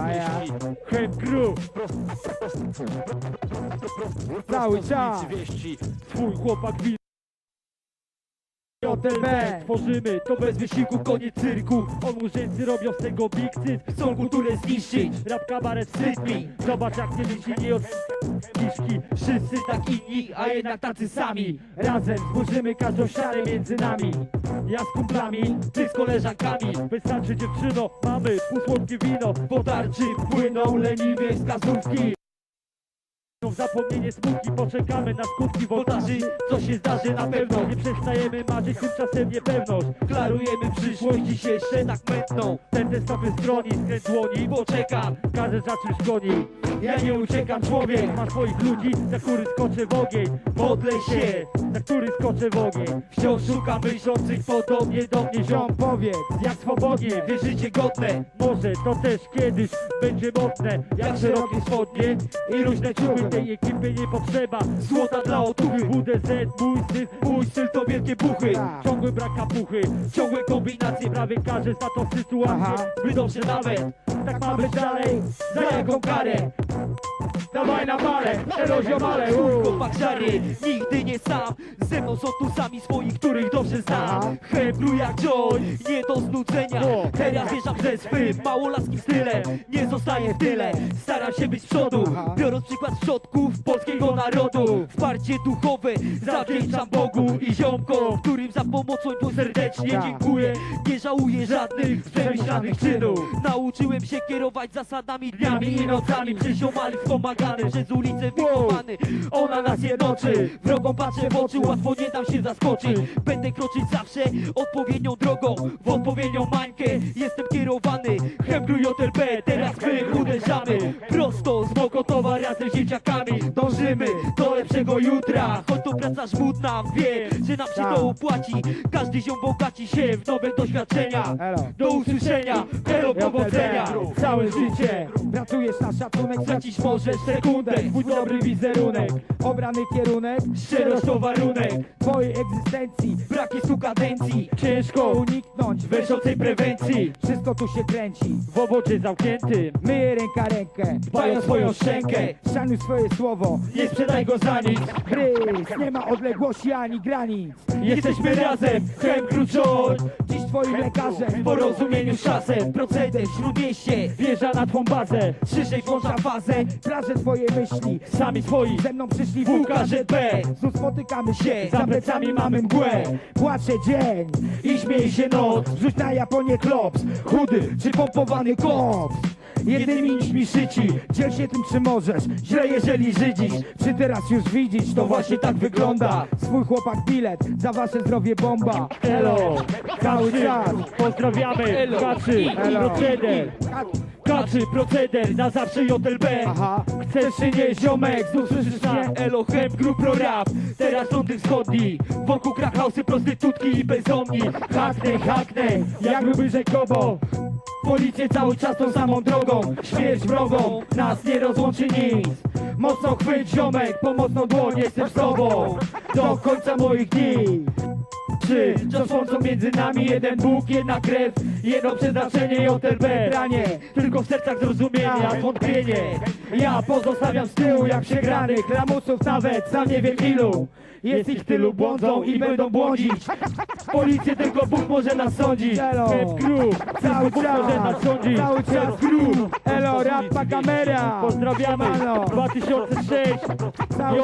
A ja? Hemp Crew, Cały czas. twój chłopak. JTB. Tworzymy, to bez wysiłku koniec cyrku. On robią z tego big cyt Chcą kulturę zniszczyć, rap kabaret wstyd mi Zobacz jak nie myśli od kiszki. Wszyscy tak inni, a jednak tacy sami. Razem zburzymy każdą ścianę między nami. Ja z kumplami, ty z koleżankami. Wystarczy dziewczyno, mamy półsłodkie wino. Po tarczy płyną leniwie wskazówki w zapomnienie smuki poczekamy na skutki woltaży Co się zdarzy na pewno Nie przestajemy marzyć, tymczasem niepewność. Klarujemy przyszłość, dziś jeszcze tak mętną. Ten stopy stroni, skręt dłoni Poczekam, każdy za czymś goni Ja nie uciekam człowiek Ma swoich ludzi, za który skoczę w ogień Modlę się, za który skoczę w ogień Wciąż szukam myślących podobnie do mnie ziom powiedz. jak swobodnie, wierzycie godne Może to też kiedyś będzie modne Jak szerokie spodnie i luźne ciuchy Tej ekipy nie potrzeba Złota dla otuchy WDZ, mój styl, mój styl to wielkie buchy. Ciągły brak kapuchy, ciągłe kombinacje Prawie każdy zna tą sytuację Aha. Zbyt dobrze nawet Tak ma być dalej, za jaką karę Dawaj na balę, eroziomale Chłopak szary, nigdy nie sam. Ze mną są tu sami swoich, których dobrze znam. Hebru jak Joy, nie do znudzenia. Teraz wjeżdżam ze swym małolaskim stylem Nie zostaję w tyle, staram się być z przodu. Biorąc przykład z przodków polskiego narodu. Wsparcie duchowe zawdzięczam Bogu i ziomkom Którym za pomocą tu serdecznie dziękuję. Nie żałuję żadnych przemyślanych czynów. Nauczyłem się kierować zasadami dniami i nocami. Przez ziomali wspomagany, przez ulicę wychowany Ona nas jednoczy, wrogom patrzę w oczy Łatwo nie dam się zaskoczyć Będę kroczyć zawsze odpowiednią drogą W odpowiednią mańkę. Jestem kierowany Hebru JRB, teraz my uderzamy Prosto z Mokotowa z dzieciakami Dążymy do lepszego jutra. Choć to praca żmudna, wie, że nam się Tak. to opłaci. Każdy ziom bogaci się w nowe doświadczenia. Do usłyszenia, elo powodzenia. Całe życie Pracujesz na szacunek, Stracić możesz sekundę. Twój dobry wizerunek Obrany kierunek Szczerość to warunek twojej egzystencji. Brak jest tu kadencji Ciężko Uniknąć Wężącej prewencji Wszystko tu się kręci. W obocie zamkniętym Myję ręka rękę. Dbaj o swoją szczękę Szanuj swoje słowo. Nie sprzedaj go za nic Rys, nie ma odległości ani granic. Jesteśmy razem Chem Kruczor Dziś twoim lekarzem. W porozumieniu z czasem Proceder śródmieście Wjeżdża na twą bazę Szyszej włącza fazę Plaże twoje myśli. Sami swoi Ze mną przyszli WKZB Znów spotykamy się, Za plecami mamy mgłę. Płacze dzień I śmieje się noc. Rzuć na Japonię klops. Chudy czy pompowany Kops Jedymi nićmi szyci Dziel się tym czy możesz. Źle jeżeli żydzisz. Czy teraz już widzisz? To właśnie tak wygląda. Swój chłopak bilet Za wasze zdrowie bomba. Elo Cały czas. Pozdrawiamy. Kaczy. Proceder. Kaczy Proceder Na zawsze JLB Aha. Chcesz czy nie ziomek, znów słyszysz Elo Hemp Group Pro Rap. Teraz Londyn Wschodni. Wokół krachhausy, prostytutki i bezdomni. Haknę, haknę, jak lubię rzekowo Policję cały czas tą samą drogą. Śmierć wrogą, nas nie rozłączy nic. Mocno chwyć ziomek, pomocną dłoń jestem z tobą. Do końca moich dni czy wciąż łączą między nami jeden Bóg, jedna krew, jedno przeznaczenie JLB Branie, tylko w sercach zrozumienia, wątpienie. Ja pozostawiam z tyłu jak przegranych Lamusów nawet, sam nie wiem ilu. Jest ich tylu błądzą i będą błądzić. Policję tylko Bóg może nas sądzić. Hep Crew, Cały Bóg może nas sądzić. Cały czas. Crew Elo, rapa kamera Pozdrawiamy. Siemano. 2006 Cały